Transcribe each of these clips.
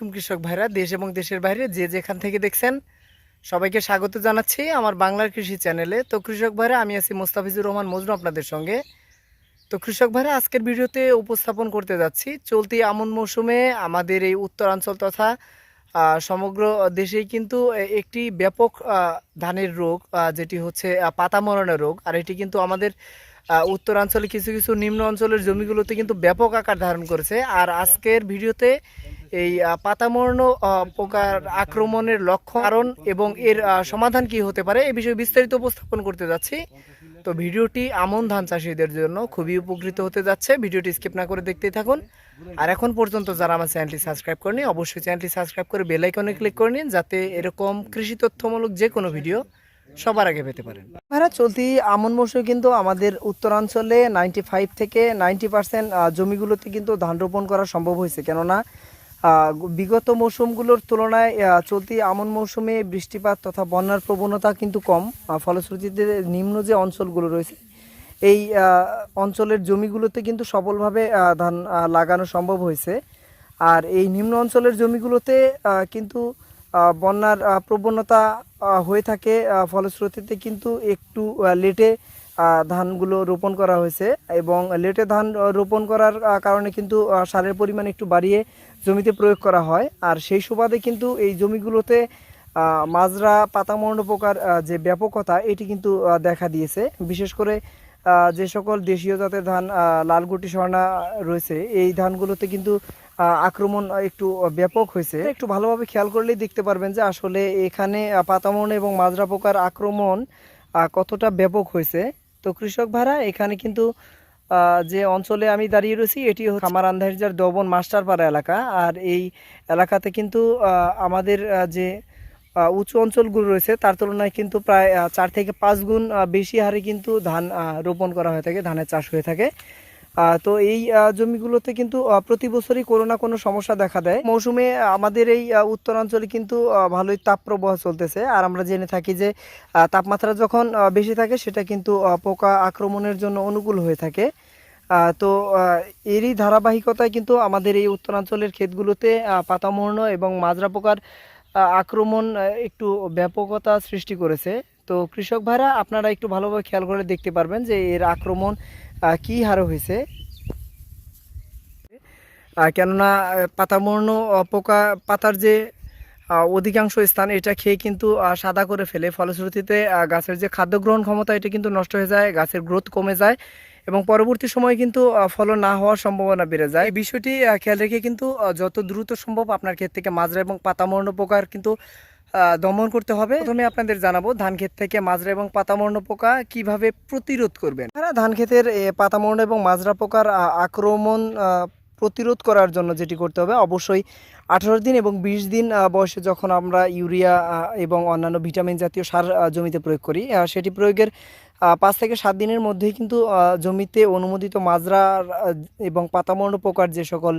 আলাইকুম কৃষক ভাইরা, দেশ এবং দেশের বাইরে যে যেখান থেকে দেখছেন, সবাইকে স্বাগত জানাচ্ছি আমার বাংলার কৃষি চ্যানেলে। তো কৃষক ভাইরা, আমি আছি মোস্তাফিজুর রহমান মজনু আপনাদের সঙ্গে। তো কৃষক ভাইরা, আজকের ভিডিওতে উপস্থাপন করতে যাচ্ছি। চলতি আমন মৌসুমে আমাদের এই উত্তরাঞ্চল তথা সমগ্র দেশেই কিন্তু একটি ব্যাপক ধানের রোগ যেটি হচ্ছে পাতা মরণের রোগ। আর এটি কিন্তু আমাদের উত্তরাঞ্চলে কিছু কিছু নিম্ন অঞ্চলের জমিগুলোতে কিন্তু ব্যাপক আকার ধারণ করেছে। আর আজকের ভিডিওতে এই পাতামর্ণ পোকার আক্রমণের লক্ষ্য কারণ এবং এর সমাধান কি হতে পারে এই বিষয়ে বিস্তারিত উপস্থাপন করতে যাচ্ছি। তো ভিডিওটি আমন ধান চাষিদের জন্য খুবই উপকৃত হতে যাচ্ছে। ভিডিওটি স্কিপ না করে দেখতেই থাকুন। আর এখন পর্যন্ত যারা আমার চ্যানেলটি সাবস্ক্রাইব করেনি অবশ্যই চ্যানেলটি সাবস্ক্রাইব করে বেল আইকনে ক্লিক করে নিন, যাতে এরকম কৃষি তথ্যমূলক যে কোনো ভিডিও সবার আগে পেতে পারেন। ভাইরা, চলতি আমন মৌসুমে কিন্তু আমাদের উত্তরাঞ্চলে নাইনটি ফাইভ থেকে নাইনটি পার্সেন্ট জমিগুলোতে কিন্তু ধান রোপণ করা সম্ভব হয়েছে। কেননা বিগত মৌসুমগুলোর তুলনায় চলতি আমন মৌসুমে বৃষ্টিপাত তথা বন্যার প্রবণতা কিন্তু কম। ফলশ্রুতিতে নিম্ন যে অঞ্চলগুলো রয়েছে, এই অঞ্চলের জমিগুলোতে কিন্তু সফলভাবে ধান লাগানো সম্ভব হয়েছে। আর এই নিম্ন অঞ্চলের জমিগুলোতে কিন্তু বন্যার প্রবণতা হয়ে থাকে ফলশ্রুতিতে কিন্তু একটু লেটে ধানগুলো রোপণ করা হয়েছে এবং লেটে ধান রোপণ করার কারণে কিন্তু সারের পরিমাণ একটু বাড়িয়ে জমিতে প্রয়োগ করা হয়। আর সেই সুবাদে কিন্তু এই জমিগুলোতে মাজরা পাতামর্ণ পোকার যে ব্যাপকতা, এটি কিন্তু দেখা দিয়েছে। বিশেষ করে যে সকল দেশীয় জাতের ধান লালগুটি স্বর্ণা রয়েছে, এই ধানগুলোতে কিন্তু আক্রমণ একটু ব্যাপক হয়েছে। একটু ভালোভাবে খেয়াল করলেই দেখতে পারবেন যে আসলে এখানে পাতামর্ণ এবং মাজরা পোকার আক্রমণ কতটা ব্যাপক হয়েছে। তো কৃষক ভাড়া, এখানে কিন্তু যে অঞ্চলে আমি দাঁড়িয়ে রয়েছি, এটি হচ্ছে আমার আন্ধারিজার দবন মাস্টারপাড়া এলাকা। আর এই এলাকাতে কিন্তু আমাদের যে উঁচু অঞ্চলগুলো রয়েছে, তার তুলনায় কিন্তু প্রায় চার থেকে পাঁচ গুণ বেশি হারে কিন্তু ধান রোপণ করা হয়ে থাকে, ধানের চাষ হয়ে থাকে। তো এই জমিগুলোতে কিন্তু প্রতি বছরই কোনো না কোনো সমস্যা দেখা দেয়। মৌসুমে আমাদের এই উত্তরাঞ্চলে কিন্তু ভালোই তাপপ্রবাহ চলতেছে। আর আমরা জেনে থাকি যে তাপমাত্রা যখন বেশি থাকে, সেটা কিন্তু পোকা আক্রমণের জন্য অনুকূল হয়ে থাকে। তো এরই ধারাবাহিকতায় কিন্তু আমাদের এই উত্তরাঞ্চলের ক্ষেতগুলোতে পাতামর্ণ এবং মাজরা পোকার আক্রমণ একটু ব্যাপকতা সৃষ্টি করেছে। তো কৃষক ভাইরা, আপনারা একটু ভালোভাবে খেয়াল করে দেখতে পারবেন যে, এর আক্রমণ কী হারে হয়েছে? কেননা পাতামর্ণ পোকা, পাতার যে অধিকাংশ স্থান, এটা খেয়ে কিন্তু সাদা করে ফেলে। ফলশ্রুতিতে গাছের যে খাদ্য গ্রহণ ক্ষমতা, এটা কিন্তু নষ্ট হয়ে যায়, গাছের গ্রোথ কমে যায় এবং পরবর্তী সময়ে কিন্তু ফলন না হওয়ার সম্ভাবনা বেড়ে যায়। এই বিষয়টি খেয়াল রেখে কিন্তু যত দ্রুত সম্ভব আপনার ক্ষেত থেকে মাজরা এবং পাতামর্ণ পোকার কিন্তু দমন করতে হবে। প্রথমে আপনাদের জানাব ধান ক্ষেত থেকে মাজরা এবং পাতামর্ণ পোকা কীভাবে প্রতিরোধ করবেন। হ্যাঁ ধান ক্ষেতের পাতামর্ণ এবং মাজরা পোকার আক্রমণ প্রতিরোধ করার জন্য যেটি করতে হবে, অবশ্যই আঠারো দিন এবং বিশ দিন বয়সে যখন আমরা ইউরিয়া এবং অন্যান্য ভিটামিন জাতীয় সার জমিতে প্রয়োগ করি সেটি প্রয়োগের পাঁচ থেকে সাত দিনের মধ্যেই কিন্তু জমিতে অনুমোদিত মাজরা আহ, এবং পাতামর্ণ পোকার যে সকল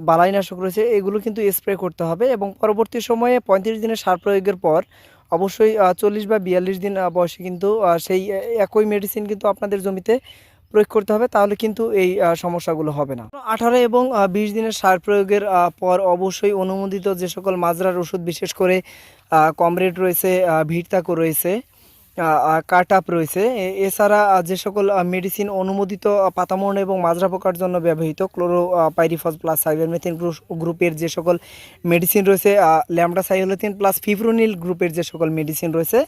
বালাইনাশক রয়েছে এগুলো কিন্তু স্প্রে করতে হবে এবং পরবর্তী সময়ে পঁয়ত্রিশ দিনের সার প্রয়োগের পর অবশ্যই চল্লিশ বা বিয়াল্লিশ দিন বয়সে কিন্তু সেই একই মেডিসিন কিন্তু আপনাদের জমিতে প্রয়োগ করতে হবে তাহলে কিন্তু এই সমস্যাগুলো হবে না। আঠারো এবং বিশ দিনের সার প্রয়োগের পর অবশ্যই অনুমোদিত যে সকল মাজরার ওষুধ বিশেষ করে কমরেড রয়েছে ভিড়তাকো রয়েছে কাটাপ রয়েছে। এছাড়া যে সকল মেডিসিন অনুমোদিত পাতামর্ণ এবং মাজরা পোকার জন্য ব্যবহৃত ক্লোরো পাইরিফস প্লাস সাইবারমেথিন গ্রুপের যে সকল মেডিসিন রয়েছে ল্যামডা সাইলোথিন প্লাস ফিব্রোনিল গ্রুপের যে সকল মেডিসিন রয়েছে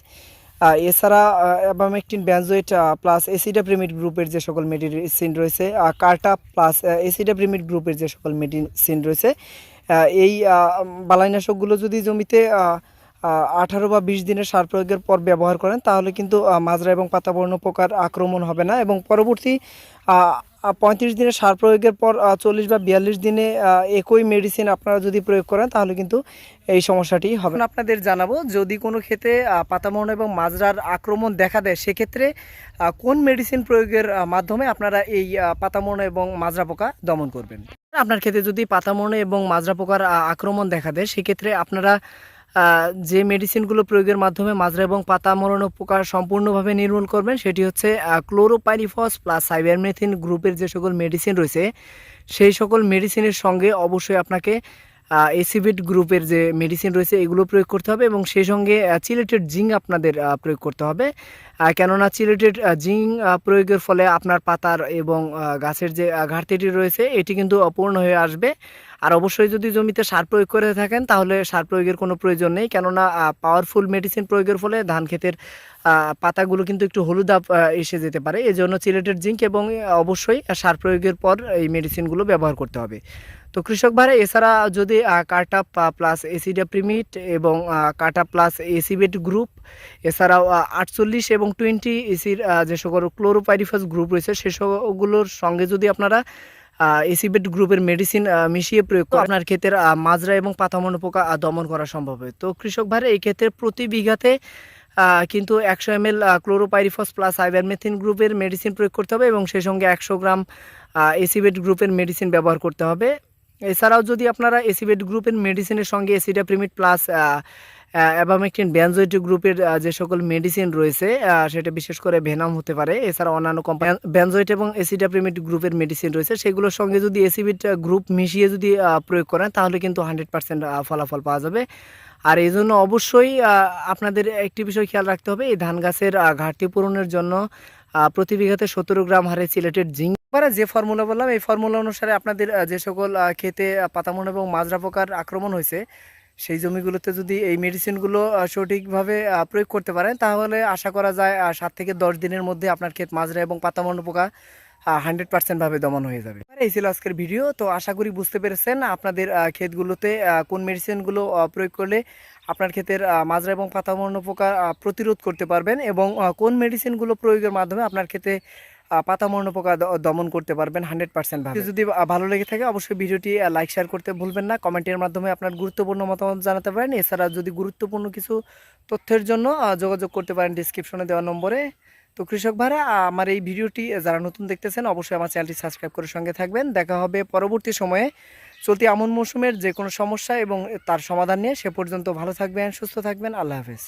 এছাড়া অ্যাবামেকটিন ব্যানজোয়েট প্লাস এসিডাপ্রিমিড গ্রুপের যে সকল মেডিসিন রয়েছে কার্টা প্লাস এসিডাপ্রিমিড গ্রুপের যে সকল মেডিসিন রয়েছে এই বালাইনাশকগুলো যদি জমিতে আঠারো বা বিশ দিনের সার প্রয়োগের পর ব্যবহার করেন তাহলে কিন্তু মাজরা এবং পাতাবর্ণ পোকার আক্রমণ হবে না এবং পরবর্তী পঁয়ত্রিশ দিনের সার প্রয়োগের পর চল্লিশ বা বিয়াল্লিশ দিনে একই মেডিসিন আপনারা যদি প্রয়োগ করেন তাহলে কিন্তু এই সমস্যাটি হবে না। আপনাদের জানাব যদি কোনো ক্ষেত্রে পাতামর্ণ এবং মাজরার আক্রমণ দেখা দেয় সেক্ষেত্রে কোন মেডিসিন প্রয়োগের মাধ্যমে আপনারা এই পাতামর্ণ এবং মাজরা পোকা দমন করবেন আপনার ক্ষেত্রে যদি পাতামর্ণ এবং মাজরা পোকার আক্রমণ দেখা দেয় সেক্ষেত্রে আপনারা যে মেডিসিনগুলো প্রয়োগের মাধ্যমে মাজরা এবং পাতা মরণ পোকা সম্পূর্ণভাবে নির্মূল করবেন, সেটি হচ্ছে ক্লোরোপাইরিফস প্লাস সাইবারমেথিন গ্রুপের যে সকল মেডিসিন রয়েছে, সেই সকল মেডিসিনের সঙ্গে অবশ্যই আপনাকে এসিবিট গ্রুপের যে মেডিসিন রয়েছে এগুলো প্রয়োগ করতে হবে এবং সেই সঙ্গে চিলেটেড জিঙ্ক আপনাদের প্রয়োগ করতে হবে। কেননা চিলেটেড জিঙ্ক প্রয়োগের ফলে আপনার পাতার এবং গাছের যে ঘাটতিটি রয়েছে এটি কিন্তু অপূর্ণ হয়ে আসবে। আর অবশ্যই যদি জমিতে সার প্রয়োগ করে থাকেন তাহলে সার প্রয়োগের কোনো প্রয়োজন নেই। কেননা পাওয়ারফুল মেডিসিন প্রয়োগের ফলে ধান ক্ষেতের পাতাগুলো কিন্তু একটু হলুদাব আহ, এসে যেতে পারে। এই জন্য চিলেটেড জিঙ্ক এবং অবশ্যই সার প্রয়োগের পর এই মেডিসিনগুলো ব্যবহার করতে হবে। তো কৃষক ভাইরা, এছাড়া যদি কার্টা প্লাস এসিডা প্রিমিট এবং কাটা প্লাস এসিবেট গ্রুপ এছাড়াও আটচল্লিশ এবং টোয়েন্টি এসির যে সকল ক্লোরোপাইরিফাস গ্রুপ রয়েছে, সে সবগুলোর সঙ্গে যদি আপনারা এসিবেট গ্রুপের মেডিসিন মিশিয়ে প্রয়োগ করেন, আপনার ক্ষেতের মাজরা এবং পাতামনো পোকা দমন করা সম্ভব হয় তো কৃষক ভাইরা, এই ক্ষেত্রে প্রতি বিঘাতে কিন্তু একশো M L chlorpyrifos plus ivermectin গ্রুপের মেডিসিন প্রয়োগ করতে হবে এবং সেই সঙ্গে একশো গ্রাম এসিবেট গ্রুপের মেডিসিন ব্যবহার করতে হবে। এছাড়াও যদি আপনারা এসিবেট গ্রুপের মেডিসিনের সঙ্গে এসিডাপ্রিমিট প্লাস অ্যাবামেকটিন ব্যানজোয়েট গ্রুপের যে সকল মেডিসিন রয়েছে সেটা বিশেষ করে ভেনাম হতে পারে। এছাড়া অন্যান্য কোম্পানি ব্যানজোয়েট এবং এসিডাপ্রিমিট গ্রুপের মেডিসিন রয়েছে। সেগুলোর সঙ্গে যদি এসিবিট গ্রুপ মিশিয়ে যদি প্রয়োগ করেন, তাহলে কিন্তু হান্ড্রেড পার্সেন্ট ফলাফল পাওয়া যাবে। আর এই জন্য অবশ্যই আপনাদের একটি বিষয় খেয়াল রাখতে হবে, এই ধান গাছের ঘাটতি পূরণের জন্য প্রতি বিঘাতে সতেরো গ্রাম হারে সিলেটেড জিঙ্ক এবারে যে ফর্মুলা বললাম এই ফর্মুলা অনুসারে আপনাদের যে সকল আহ, পাতামন এবং মাজরা পোকার আক্রমণ হয়েছে সেই জমিগুলোতে যদি এই মেডিসিনগুলো সঠিকভাবে প্রয়োগ করতে পারেন তাহলে আশা করা যায় সাত থেকে দশ দিনের মধ্যে আপনার ক্ষেত মাজরা এবং পাতামন পোকা হান্ড্রেড পার্সেন্টভাবে দমন হয়ে যাবে। এই ছিল আজকের ভিডিও তো আশা করি বুঝতে পেরেছেন আপনাদের ক্ষেতগুলোতে কোন মেডিসিনগুলো প্রয়োগ করলে আপনার ক্ষেতের মাজরা এবং পাতামন্য পোকা প্রতিরোধ করতে পারবেন এবং কোন মেডিসিনগুলো প্রয়োগের মাধ্যমে আপনার ক্ষেতে পাতামন্য পোকা দমন করতে পারবেন হান্ড্রেড পার্সেন্ট ভাবে। যদি ভালো লেগে থাকে অবশ্যই ভিডিওটি লাইক শেয়ার করতে ভুলবেন না। কমেন্টের মাধ্যমে আপনার গুরুত্বপূর্ণ মতামত জানাতে পারেন। এছাড়া যদি গুরুত্বপূর্ণ কিছু তথ্যের জন্য যোগাযোগ করতে পারেন ডিসক্রিপশনে দেওয়া নম্বরে। তো কৃষক ভাইরা আমার এই ভিডিওটি যারা নতুন দেখতেছেন, অবশ্যই আমার চ্যানেলটি সাবস্ক্রাইব করে সঙ্গে থাকবেন। দেখা হবে পরবর্তী সময়ে। চলতি আমন মৌসুমের যে কোনো সমস্যা এবং তার সমাধান নিয়ে সে পর্যন্ত ভালো থাকবেন, সুস্থ থাকবেন। আল্লাহ হাফেজ।